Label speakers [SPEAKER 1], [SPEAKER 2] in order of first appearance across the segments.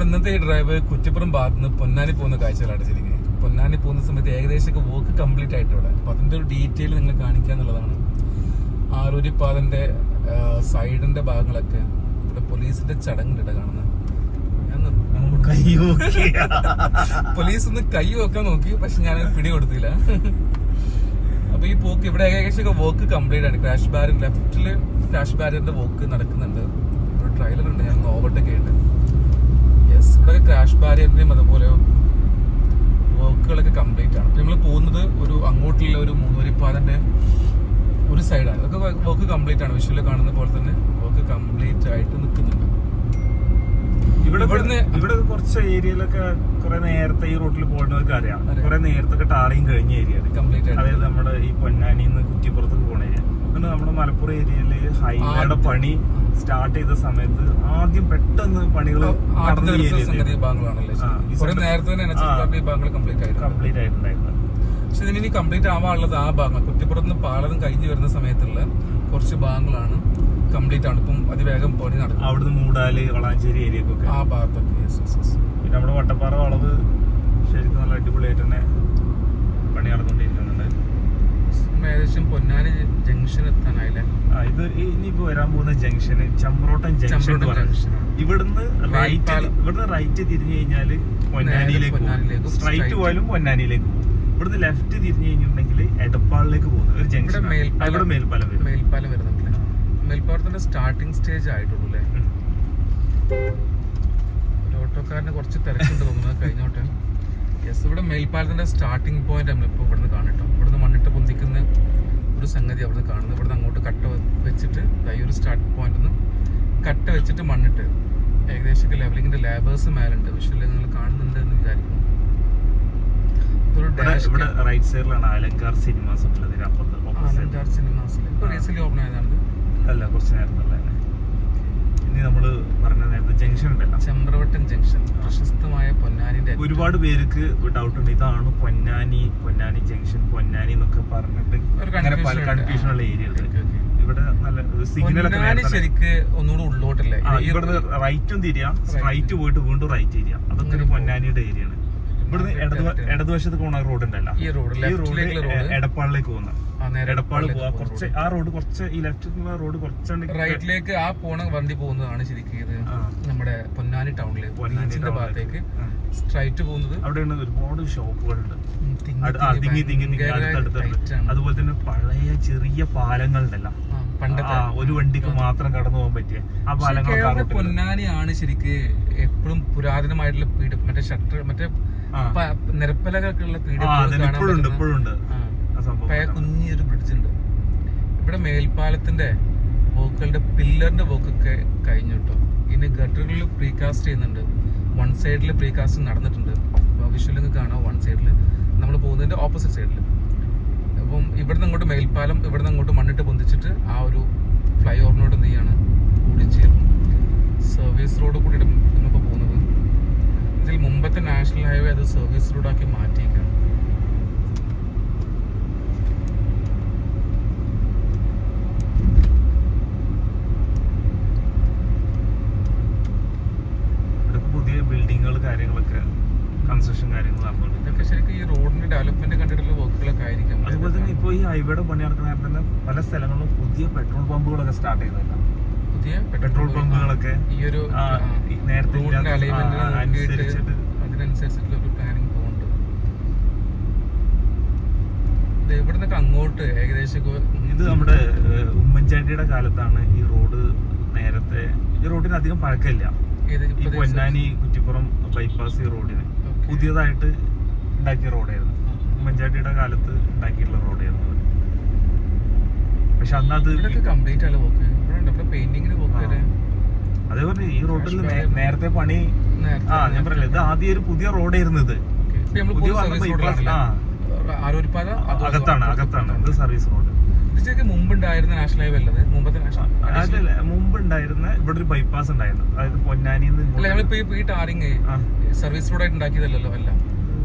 [SPEAKER 1] നമ്മൾ ഇന്നത്തെ ഡ്രൈവ് കുറ്റിപ്പുറം ഭാഗത്ത് നിന്ന് പൊന്നാനി പോകുന്ന കാഴ്ചകളാണ് ശരിക്കും. പൊന്നാനി പോകുന്ന സമയത്ത് ഏകദേശം വോക്ക് കംപ്ലീറ്റ് ആയിട്ട് ഇവിടെ. അപ്പൊ അതിന്റെ ഒരു ഡീറ്റെയിൽ നിങ്ങൾ കാണിക്കുക എന്നുള്ളതാണ്. ആരൂരിപ്പാതന്റെ സൈഡിന്റെ ഭാഗങ്ങളൊക്കെ ഇവിടെ പോലീസിന്റെ ചടങ്ങുണ്ട് കാണുന്നത്. പോലീസ് ഒന്ന് കൈ വെക്കാൻ നോക്കി പക്ഷെ ഞാൻ പിടി കൊടുത്തില്ല അപ്പൊ ഈ പോക്ക് ഇവിടെ ഏകദേശം വോക്ക് കംപ്ലീറ്റ് ആണ് ക്രാഷ് ബാരിയർ ലെഫ്റ്റിൽ ക്രാഷ് ബാരിന്റെ വോക്ക് നടക്കുന്നുണ്ട്. ഒരു ട്രailer ഉണ്ട് ഞാൻ ഓവർടേക്ക് ഉണ്ട് യെസ് ഇവിടെ ക്രാഷ് ബാരിയറിന്റെയും അതുപോലെ വർക്കുകളൊക്കെ കംപ്ലീറ്റ് ആണ്. നമ്മൾ പോകുന്നത് ഒരു അങ്ങോട്ടുള്ള ഒരു മൂന്നുവരിപ്പാതന്റെ ഒരു സൈഡാണ് ഇതൊക്കെ വർക്ക് കംപ്ലീറ്റ് ആണ്. വിഷ്വലിൽ കാണുന്ന പോലെ തന്നെ വർക്ക് കംപ്ലീറ്റ് ആയിട്ട് നിൽക്കുന്നുണ്ട്.
[SPEAKER 2] ഇവിടെ
[SPEAKER 1] ഇവിടുന്ന്
[SPEAKER 2] ഇവിടെ കുറച്ച് ഏരിയയിലൊക്കെ കുറെ നേരത്തെ ഈ റോട്ടിൽ പോകുന്നവർക്ക് അറിയാം. കുറെ നേരത്തെ ടാറിങ് കഴിഞ്ഞ ഏരിയ
[SPEAKER 1] കംപ്ലീറ്റ് ആയിട്ട്.
[SPEAKER 2] അതായത് നമ്മുടെ ഈ പൊന്നാനിന്ന് കുറ്റിപ്പുറത്തേക്ക് ഏരിയ പിന്നെ നമ്മുടെ മലപ്പുറം ഏരിയയിൽ ഹൈവേയുടെ പണി സ്റ്റാർട്ട് ചെയ്ത സമയത്ത് ആദ്യം പെട്ടെന്ന് പണികൾ
[SPEAKER 1] കംപ്ലീറ്റ്
[SPEAKER 2] ആയിട്ടുണ്ടായിരുന്നു
[SPEAKER 1] പക്ഷെ ഇനി കംപ്ലീറ്റ് ആവാനുള്ളത് ആ ഭാഗങ്ങൾ കുറ്റിപ്പുറത്ത് നിന്ന് പാലം കഴിഞ്ഞു വരുന്ന സമയത്തുള്ള കുറച്ച് ഭാഗങ്ങളാണ് കംപ്ലീറ്റ് ആണ്. ഇപ്പം അതിവേഗം പണി നടക്കും.
[SPEAKER 2] അവിടുന്ന് മൂടാൽ വളാഞ്ചേരി ഏരിയക്കൊക്കെ.
[SPEAKER 1] ആ ഭാഗത്തൊക്കെ.
[SPEAKER 2] പിന്നെ നമ്മുടെ വട്ടപ്പാറ വളവ് ശരിക്കും നല്ല അടിപൊളിയായിട്ട് തന്നെ പണി നടന്നുകൊണ്ടിരിക്കുന്നുണ്ട്.
[SPEAKER 1] ഏകദേശം പൊന്നാനി ജംഗ്ഷൻ എത്താനായില്ലേ?
[SPEAKER 2] ഇത് ഇനിയിപ്പോ വരാൻ പോകുന്ന ജംഗ്ഷന് ചമ്രോട്ടൻ ജംഗ്ഷൻ. ഇവിടുന്ന് റൈറ്റ് ഇവിടുന്ന് റൈറ്റ് തിരിഞ്ഞു കഴിഞ്ഞാൽ പൊന്നാനിയിലേക്ക് സ്ട്രൈറ്റ് പോയാലും പൊന്നാനിയിലേക്ക് പോകും. ഇവിടുന്ന് ലെഫ്റ്റ് തിരിഞ്ഞു കഴിഞ്ഞിട്ടുണ്ടെങ്കിൽ എടപ്പാളിലേക്ക് പോകുന്ന. ഒരു
[SPEAKER 1] ഇവിടെ
[SPEAKER 2] ജംഗ്ഷൻ ഇവിടെ
[SPEAKER 1] മേൽപ്പാലം
[SPEAKER 2] വരും.
[SPEAKER 1] മേൽപ്പാലം വരുന്നുണ്ടല്ലേ? മേൽപ്പാലത്തിന്റെ സ്റ്റാർട്ടിംഗ് സ്റ്റേജ് ആയിട്ടുള്ളൂ അല്ലേ. ഒരു ഓട്ടോക്കാരന് കുറച്ച് തിരക്കുണ്ട് തോന്നുന്നത് കഴിഞ്ഞോട്ടെ. യെസ് ഇവിടെ മേൽപ്പാലത്തിന്റെ സ്റ്റാർട്ടിംഗ് പോയിന്റ് നമ്മളിപ്പോൾ ഇവിടുന്ന് കാണിട്ടോ ഇവിടുന്ന് മണ്ണിട്ട് പൊന്തിക്കുന്ന ഒരു സംഗതി അവിടുന്ന് കാണുന്നത്. ഇവിടുന്ന് അങ്ങോട്ട് കട്ട വെച്ചിട്ട് ഈ ഒരു സ്റ്റാർട്ട് പോയിന്റ് നിന്ന് കട്ട വെച്ചിട്ട് മണ്ണിട്ട് ഏകദേശം ലെവലിങ്ങിന്റെ ലേബേഴ്സ് മേലുണ്ട്. വിഷ്വലിൽ നിങ്ങൾ കാണുന്നുണ്ട് എന്ന് വിചാരിക്കുന്നു
[SPEAKER 2] ഇവിടെ റൈറ്റ് സൈഡിലാണ് അലങ്കാർ സിനിമാസ്.
[SPEAKER 1] അലങ്കാർ സിനിമാസിൽ ഇപ്പോൾ റീസെന്റ് ഓപ്പൺ ആയതാണ്
[SPEAKER 2] അല്ല കുറച്ച് നേരത്തെ ഉള്ളതന്നെ ഇനി നമ്മൾ പറഞ്ഞ നേരത്തെ ജംഗ്ഷൻ ഉണ്ടല്ലോ.
[SPEAKER 1] ചെമ്പ്രവട്ടം ജംഗ്ഷൻ. പ്രശസ്തമായ പൊന്നാനിന്റെ
[SPEAKER 2] ഒരുപാട് പേർക്ക് ഡൗട്ട് ഉണ്ട്. ഇതാണ് പൊന്നാനി പൊന്നാനി ജംഗ്ഷൻ പൊന്നാനി എന്നൊക്കെ പറഞ്ഞിട്ട് അങ്ങനെ പല കൺഫ്യൂഷൻ ഉള്ള
[SPEAKER 1] ആ,
[SPEAKER 2] ഏരിയ
[SPEAKER 1] okay, okay.
[SPEAKER 2] ഇവിടെ നല്ല സിഗ്നൽ ഒക്കെ
[SPEAKER 1] ശരിക്ക് ഒന്നുകൂടെ ഉള്ളോട്ടല്ലേ?
[SPEAKER 2] ആ, ഇവിടുന്ന് റൈറ്റും തിരിയാം. റൈറ്റ് പോയിട്ട് വീണ്ടും റൈറ്റ് തിരിയാം. അതൊക്കെ ഒരു പൊന്നാനിയുടെ ഏരിയ ആണ് ഇവിടുന്ന് ഇടത് ഇടതുവശത്ത് പോകുന്ന റോഡ് ഉണ്ടല്ലോ.
[SPEAKER 1] ഈ റോഡ്
[SPEAKER 2] എടപ്പാളിലേക്ക് പോകുന്ന പോവാ. കുറച്ച് ആ റോഡ് കുറച്ച് ഈ ലെഫ്റ്റ് റോഡ് കുറച്ചുണ്ട്.
[SPEAKER 1] റൈറ്റിലേക്ക് ആ പോണ വണ്ടി പോകുന്നതാണ് ശരിക്കും ഇത്. നമ്മുടെ പൊന്നാനി ടൗണിൽ
[SPEAKER 2] പൊന്നാനിന്റെ
[SPEAKER 1] ബീച്ചിന്റെ ഭാഗത്തേക്ക് സ്ട്രൈറ്റ് പോകുന്നത്
[SPEAKER 2] അവിടെയാണ് ഒരുപാട് ഷോപ്പുകളുണ്ട്
[SPEAKER 1] തിങ്ങി.
[SPEAKER 2] അതുപോലെ തന്നെ പഴയ ചെറിയ പാലങ്ങളുണ്ടല്ലോ.
[SPEAKER 1] പണ്ടത്തെ.
[SPEAKER 2] ഒരു വണ്ടിക്ക് മാത്രം കടന്നു പോകാൻ പറ്റിയ ആ പാലങ്ങൾ.
[SPEAKER 1] പൊന്നാനിയാണ് ശരിക്ക് എപ്പോഴും പുരാതനമായിട്ടുള്ള പീഡ മറ്റേ ഷട്ടർ മറ്റേ നിരപ്പലകളൊക്കെ ഉള്ള പീഡ്
[SPEAKER 2] ഇപ്പോഴുണ്ട് അതിന്
[SPEAKER 1] കുഞ്ഞൊരു ബ്രിഡ്ജ് ഉണ്ട്. ഇവിടെ മേൽപ്പാലത്തിന്റെ വോക്കുകളുടെ പില്ലറിന്റെ വോക്കൊക്കെ കഴിഞ്ഞു കേട്ടോ. ഇനി ഗട്ടറുകളിൽ പ്രീകാസ്റ്റ് ചെയ്യുന്നുണ്ട്. വൺ സൈഡിൽ പ്രീകാസ്റ്റ് നടന്നിട്ടുണ്ട്. വിഷ്വലിൽ കാണാം വൺ സൈഡിൽ നമ്മൾ പോകുന്നതിന്റെ ഓപ്പോസിറ്റ് സൈഡിൽ അപ്പം ഇവിടുന്ന് അങ്ങോട്ട് മേൽപ്പാലം ഇവിടുന്ന് അങ്ങോട്ട് മണ്ണിട്ട് പൊന്തിച്ചിട്ട് ആ ഒരു ഫ്ലൈ ഓവറിനോട് നീയാണ് കൂടി കൂടിച്ചേർന്നു സർവീസ് റോഡ് കൂടിയിട്ട് നമ്മളിപ്പോൾ പോകുന്നത്. ഇതിൽ മുമ്പത്തെ നാഷണൽ ഹൈവേ അത് സർവീസ് റോഡാക്കി മാറ്റിയിരിക്കുകയാണ്
[SPEAKER 2] ഇവിടെ പുതിയ ബിൽഡിങ്ങുകൾ കാര്യങ്ങളൊക്കെ കൺസ്ട്രക്ഷൻ കാര്യങ്ങൾ നടന്നുണ്ട്
[SPEAKER 1] ഇതൊക്കെ ശരിക്കും ഈ റോഡിന്റെ ഡെവലപ്മെന്റ് കണ്ടിട്ടുള്ള വർക്കുകളൊക്കെ ആയിരിക്കും.
[SPEAKER 2] അതുപോലെ തന്നെ ഇപ്പോൾ ഈ ഹൈവേയുടെ പണി നടക്കുന്ന തന്നെ പല സ്ഥലങ്ങളിലും പുതിയ പെട്രോൾ പമ്പുകളൊക്കെ സ്റ്റാർട്ട് ചെയ്തല്ല
[SPEAKER 1] പുതിയ
[SPEAKER 2] പെട്രോൾ പമ്പുകളൊക്കെ
[SPEAKER 1] ഈ ഒരു
[SPEAKER 2] നേരത്തെ അനുസരിച്ചിട്ട്
[SPEAKER 1] അതിനനുസരിച്ചിട്ടുള്ള ഒരു പ്ലാനിങ് പോകുന്നുണ്ട് ഇവിടുന്നൊക്കെ അങ്ങോട്ട് ഏകദേശം
[SPEAKER 2] ഇത് നമ്മുടെ ഉമ്മൻചാണ്ടിയുടെ കാലത്താണ് ഈ റോഡ് നേരത്തെ ഈ റോഡിന് അധികം പഴക്കമില്ല. ഈ പൊന്നാനി കുറ്റിപ്പുറം ബൈപ്പാസ് ഈ റോഡിന്. പുതിയതായിട്ട് ഉണ്ടാക്കിയ റോഡായിരുന്നു. ഉമ്മൻചാണ്ടിയുടെ കാലത്ത് ഉണ്ടാക്കിയിട്ടുള്ള റോഡായിരുന്നു. പക്ഷെ അന്ന് അത്
[SPEAKER 1] കംപ്ലീറ്റ് അല്ല പോക്ക് ഇവിടെ പെയിന്റിങ്ങിന് പോക്ക്
[SPEAKER 2] അതേ
[SPEAKER 1] പറഞ്ഞു
[SPEAKER 2] അതേപോലെ ഈ റോഡിൽ നേരത്തെ പണി ആ ഞാൻ പറയില്ല ഇത് ആദ്യം ഒരു പുതിയ റോഡായിരുന്നു ഇത്. അകത്താണ് അകത്താണ്. ഇത് സർവീസ് റോഡ്
[SPEAKER 1] ശരിക്കും മുമ്പുണ്ടായിരുന്ന നാഷണൽ ഹൈവേ അല്ലത് മുമ്പത്തെ
[SPEAKER 2] അതല്ല മുമ്പ് ഉണ്ടായിരുന്ന ഇവിടെ ഒരു ബൈപ്പാസ് ഉണ്ടായിരുന്നു. അതായത് പൊന്നാനിന്ന്
[SPEAKER 1] അല്ല നമ്മളിപ്പോ ഈ- ഈ ടാറിങ്
[SPEAKER 2] ആ.
[SPEAKER 1] സർവീസ് റോഡായിട്ട് ഉണ്ടാക്കിയതല്ലല്ലോ അല്ല.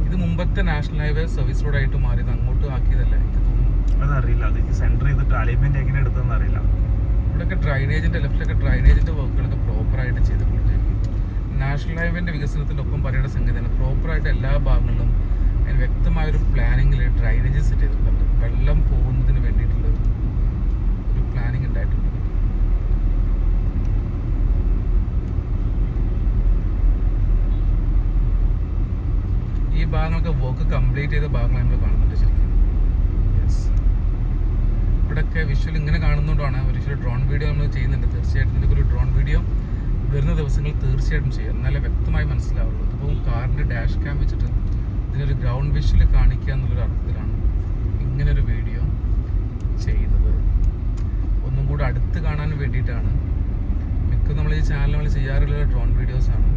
[SPEAKER 1] ഇത് മുമ്പത്തെ നാഷണൽ ഹൈവേ സർവീസ് റോഡായിട്ട് മാറിയത് അങ്ങോട്ട് ആക്കിയതല്ല. എനിക്ക് തോന്നുന്നു.
[SPEAKER 2] അതറിയില്ല. അത് സെന്റർ ചെയ്തിട്ട് അലൈൻമെന്റ് എങ്ങനെ എടുത്തതെന്ന് അറിയില്ല.
[SPEAKER 1] ഇവിടെയൊക്കെ ഡ്രൈനേജിന്റെ ലെഫ്റ്റിലൊക്കെ ഡ്രൈനേജിന്റെ വർക്കുകളൊക്കെ പ്രോപ്പർ ആയിട്ട് ചെയ്തിട്ടുണ്ട്. നാഷണൽ ഹൈവേന്റെ വികസനത്തിന്റെ ഒപ്പം പറയേണ്ട സംഗതിയാണ് പ്രോപ്പറായിട്ട് എല്ലാ ഭാഗങ്ങളിലും അതിന് വ്യക്തമായ ഒരു പ്ലാനിങ്ങിൽ ഡ്രൈനേജ് സെറ്റ് ചെയ്തിട്ടുണ്ട്. വെള്ളം പോകുന്നതിന് ഒരു പ്ലാനിങ് ഉണ്ടായിട്ടുണ്ട്. ഈ ഭാഗങ്ങളൊക്കെ വർക്ക് കംപ്ലീറ്റ് ചെയ്ത ഭാഗങ്ങൾ നമ്മൾ കാണുന്നുണ്ട് ശരിക്കും. യെസ് ഇവിടെയൊക്കെ വിഷ്വൽ ഇങ്ങനെ കാണുന്നതുകൊണ്ടാണ് ഒരു ശരി ഡ്രോൺ വീഡിയോ നമ്മൾ ചെയ്യുന്നുണ്ട്. തീർച്ചയായിട്ടും ഇതിന്റെ ഒരു ഡ്രോൺ വീഡിയോ വരുന്ന ദിവസങ്ങൾ തീർച്ചയായിട്ടും ചെയ്യാം. എന്നാലേ വ്യക്തമായി മനസ്സിലാവുള്ളൂ. ഇതിപ്പോൾ കാറിന്റെ ഡാഷ് ക്യാം വെച്ചിട്ട് ഇതിനൊരു ഗ്രൗണ്ട് വിഷ്വൽ കാണിക്കുക എന്നുള്ളൊരു അർത്ഥത്തിലാണ് ഇങ്ങനൊരു വീഡിയോ ചെയ്യുന്നത്. ഒന്നും കൂടെ അടുത്ത് കാണാൻ വേണ്ടിയിട്ടാണ്. മിക്ക നമ്മൾ ഈ ചാനൽ നമ്മൾ ചെയ്യാറുള്ള ഡ്രോൺ വീഡിയോസാണ്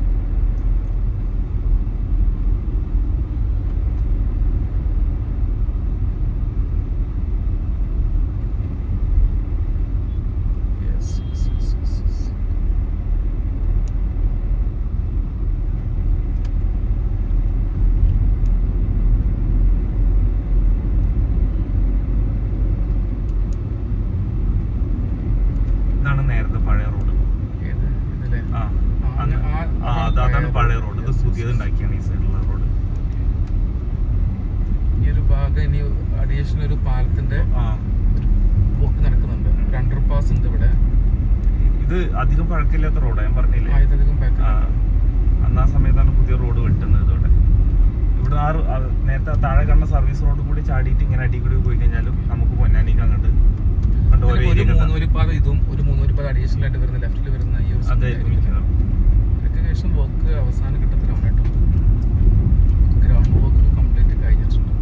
[SPEAKER 2] നേരത്തെ പഴയ റോഡ്. അതാണ് പഴയ റോഡ്. ഇത്
[SPEAKER 1] Yes, yes,
[SPEAKER 2] പുതിയത് ഉണ്ടാക്കിയാണ് ഈ സൈഡിലുള്ള റോഡ്.
[SPEAKER 1] ഈ ഒരു ഭാഗം ഇനി അഡീഷണൽ ഒരു പാലത്തിന്റെ വർക്ക് നടക്കുന്നുണ്ട്. ഒരു അണ്ടർ പാസ് ഉണ്ട് ഇവിടെ.
[SPEAKER 2] ഇത് അധികം പഴക്കില്ലാത്ത റോഡാണ് ഞാൻ പറഞ്ഞില്ലേ? അന്നാ അന്ന് ആ സമയത്താണ് പുതിയ റോഡ് വെട്ടുന്നത് ഇതോടെ ഇവിടെ ആറ് നേരത്തെ താഴെ കണ്ട സർവീസ് റോഡ് കൂടി ചാടിയിട്ട് ഇങ്ങനെ അടി കൂടി പോയി കഴിഞ്ഞാലും നമുക്ക് പൊന്നാനിക്ക് അങ്ങോട്ട്
[SPEAKER 1] ഒരു
[SPEAKER 2] കിട്ടാം
[SPEAKER 1] ഇതും ഒരു മൂന്നൂരിപ്പാത അഡീഷണൽ ആയിട്ട് വരുന്ന ലെഫ്റ്റിൽ വരുന്ന ഈ ഒരു ഇതൊക്കെ ശേഷം വർക്ക് അവസാന ഘട്ടത്തിലാണ് കേട്ടോ. ഗ്രൗണ്ട് വർക്ക് കംപ്ലീറ്റ് കഴിഞ്ഞിട്ടുണ്ട്.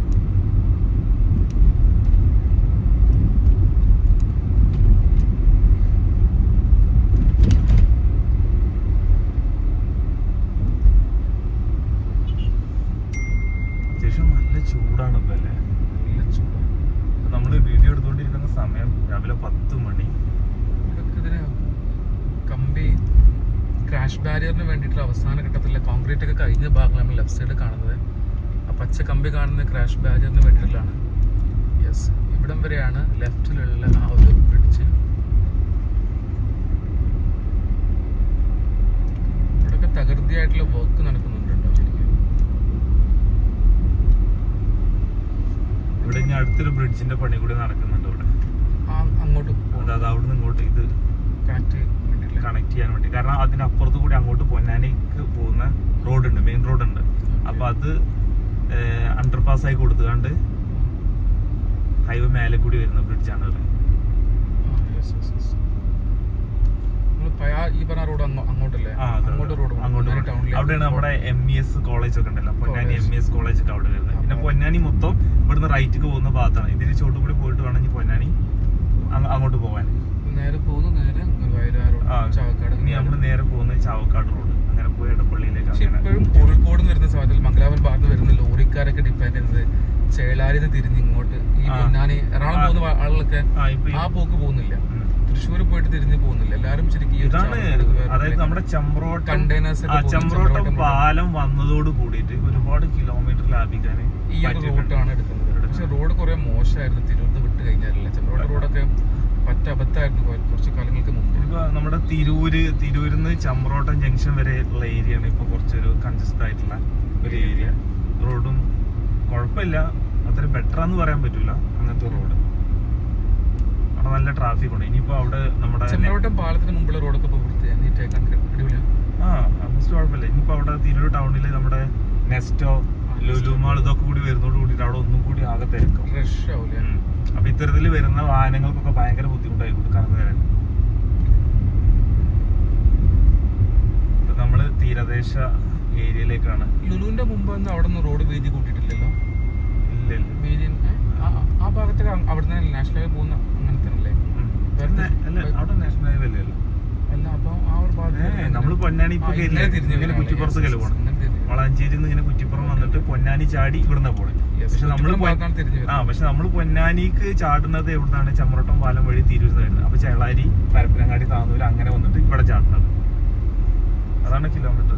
[SPEAKER 2] അത്യാവശ്യം നല്ല ചൂടാണ് ഇപ്പൊ അല്ലേ?
[SPEAKER 1] നല്ല ചൂടാണ്.
[SPEAKER 2] നമ്മൾ വീഡിയോ എടുത്തുകൊണ്ടിരിക്കുന്ന സമയം രാവിലെ പത്ത് മണി.
[SPEAKER 1] കമ്പി ക്രാഷ് ബാരിയറിന് വേണ്ടിയിട്ടുള്ള അവസാന ഘട്ടത്തിലെ കോൺക്രീറ്റ് ഒക്കെ കഴിഞ്ഞ ഭാഗമാണ് ലെഫ്റ്റ് സൈഡ് കാണുന്നത്. ആ പച്ച കമ്പി കാണുന്ന ക്രാഷ് ബാരിയറിന് വേണ്ടിയിട്ടുള്ളതാണ്. യെസ് ഇവിടം വരെയാണ് ലെഫ്റ്റിലുള്ള ആ ഒരു ബ്രിഡ്ജ് ഇവിടെയൊക്കെ തകൃതിയായിട്ടുള്ള വർക്ക് നടക്കുന്നുണ്ട് കേട്ടോ ശരിക്കും
[SPEAKER 2] ഇവിടെ ഇനി അടുത്തൊരു ബ്രിഡ്ജിന്റെ പണി കൂടി നടക്കുന്നുണ്ട്
[SPEAKER 1] അവിടെ. അങ്ങോട്ട്
[SPEAKER 2] അതായത് അവിടുന്ന് ഇങ്ങോട്ട് ഇത്
[SPEAKER 1] കണക്ട് ചെയ്യാൻ
[SPEAKER 2] കണക്ട് ചെയ്യാൻ വേണ്ടി. കാരണം അതിനപ്പുറത്ത് കൂടി അങ്ങോട്ട് പൊന്നാനിക്ക് പോകുന്ന റോഡുണ്ട് മെയിൻ റോഡുണ്ട്. അപ്പൊ അത് അണ്ടർപാസ് ആയി കൊടുത്തുകൊണ്ട് ഹൈവേ മേലെ കൂടി വരുന്ന ബ്രിഡ്ജാണ്.
[SPEAKER 1] നമ്മൾ ഈ പറഞ്ഞ റോഡ് അങ്ങോട്ടല്ലേ? അങ്ങോട്ട് റോഡ്.
[SPEAKER 2] അവിടെയാണ് നമ്മുടെ എം ഇ എസ് കോളേജ് ഒക്കെ ഉണ്ടല്ലോ. Ponnani M E S college ഒക്കെ അവിടെ വരുന്നത്. പിന്നെ പൊന്നാനി മൊത്തം ഇവിടുന്ന് റൈറ്റിക്ക് പോകുന്ന ഭാഗത്താണ് ഇതിന് ചോട്ട് കൂടി പോയിട്ട് വേണമെങ്കിൽ പൊന്നാനി അങ്ങോട്ട് പോകാൻ.
[SPEAKER 1] നേരെ പോകുന്നു നേരെ ചാവക്കാട്
[SPEAKER 2] ഇനി നമ്മൾ നേരെ പോകുന്നത് ചാവക്കാട് റോഡ് അങ്ങനെ പോയി ഇടപ്പള്ളിയിലേക്ക്
[SPEAKER 1] ഇപ്പോഴും കോഴിക്കോട് വരുന്ന സമയത്ത് മംഗലാപുരം ഭാഗത്ത് വരുന്ന ലോറിക്കാരൊക്കെ ഡിപ്പെൻഡ് ചെയ്യുന്നത് ചേളാരിത് തിരിഞ്ഞ് ഇങ്ങോട്ട്. ഈ പൊന്നാനി എറണാകുളം. പോകുന്ന ആളുകളൊക്കെ
[SPEAKER 2] ആ
[SPEAKER 1] പോക്ക് പോകുന്നില്ല. തൃശ്ശൂർ പോയിട്ട് തിരിഞ്ഞു പോകുന്നില്ല. എല്ലാരും ശരിക്കും
[SPEAKER 2] ഇതാണ് അതായത് നമ്മുടെ ചെമ്പ്രോട്ടം ചെമ്പ്രോട്ടം
[SPEAKER 1] ചെമ്പ്രോട്ടം
[SPEAKER 2] പാലം വന്നതോട് കൂടിയിട്ട് ഒരുപാട് കിലോമീറ്റർ ലാഭിക്കാൻ
[SPEAKER 1] ഈ ഒരു റൂട്ടാണ് എടുക്കുന്നത്. പക്ഷെ റോഡ് കുറെ മോശമായിരുന്നു. തിരുവനന്തപുരം വിട്ട് കഴിഞ്ഞാലല്ല. ചെമ്പ്രോട്ട് റോഡൊക്കെ പറ്റ അബദ്ധമായിരുന്നു. കുറച്ച് കാലങ്ങൾക്ക് മുമ്പ്.
[SPEAKER 2] നമ്മുടെ തിരൂര് തിരൂരിൽ നിന്ന് ചമ്പ്രോട്ടം ജംഗ്ഷൻ വരെ ഉള്ള ഏരിയ ആണ് ഇപ്പൊ കുറച്ചൊരു കൺജസ്റ്റഡ് ആയിട്ടുള്ള ഒരു ഏരിയ റോഡും കുഴപ്പമില്ല. അത്ര ബെറ്റർ എന്ന് പറയാൻ പറ്റൂല അങ്ങനത്തെ റോഡ്. അവിടെ നല്ല ട്രാഫിക് ഉണ്ട്. ഇനിയിപ്പോ അവിടെ നമ്മുടെ
[SPEAKER 1] ചെമ്പ്രോട്ടം പാലത്തിന് മുമ്പുള്ള റോഡൊക്കെ ഇപ്പോൾ അടിപൊളിയാണ്
[SPEAKER 2] ആ കുഴപ്പമില്ല. ഇനിയിപ്പോ അവിടെ തിരൂർ ടൗണിൽ നമ്മുടെ നെസ്റ്റോ ലുലുമാൾ ഇതൊക്കെ കൂടി വരുന്നതോട് കൂടിയിട്ട് അവിടെ ഒന്നും കൂടി ആകെ തിരക്കും
[SPEAKER 1] ഫ്രഷ്
[SPEAKER 2] ആവില്ല അപ്പൊ ഇത്തരത്തിൽ വരുന്ന വാഹനങ്ങൾക്കൊക്കെ ഭയങ്കര ബുദ്ധിമുട്ടായിരിക്കും കടന്നു വരാൻ ഇപ്പൊ നമ്മൾ തീരദേശ ഏരിയയിലേക്കാണ്.
[SPEAKER 1] ലുലുവിന്റെ മുമ്പ് ഒന്നും അവിടെ നിന്ന് റോഡ് വീതി കൂട്ടിയിട്ടില്ലല്ലോ?
[SPEAKER 2] ഇല്ല
[SPEAKER 1] വീതി ആ- ഭാഗത്തേക്ക് അവിടെ നിന്ന് നാഷണൽ പോകുന്ന
[SPEAKER 2] നമ്മൾ പൊന്നാനി ഇപ്പൊ
[SPEAKER 1] ആ, ഇങ്ങനെ.
[SPEAKER 2] വളാഞ്ചേരി ഇങ്ങനെ കുറ്റിപ്പുറം വന്നിട്ട് പൊന്നാനി ചാടി ഇവിടുന്ന് പോണേ. പക്ഷെ
[SPEAKER 1] നമ്മൾ
[SPEAKER 2] ആ പക്ഷെ നമ്മൾ പൊന്നാനിക്ക് ചാടുന്നത് എവിടുന്നാണ്? ചമ്രട്ടം പാലം വഴി തിരുവനന്തപുരം അപ്പൊ ചെളാരി പരപ്പനങ്ങാടി താന്നൂര് അങ്ങനെ വന്നിട്ട് ഇവിടെ ചാടുന്നത്. അതാണ് കിലോമീറ്റർ.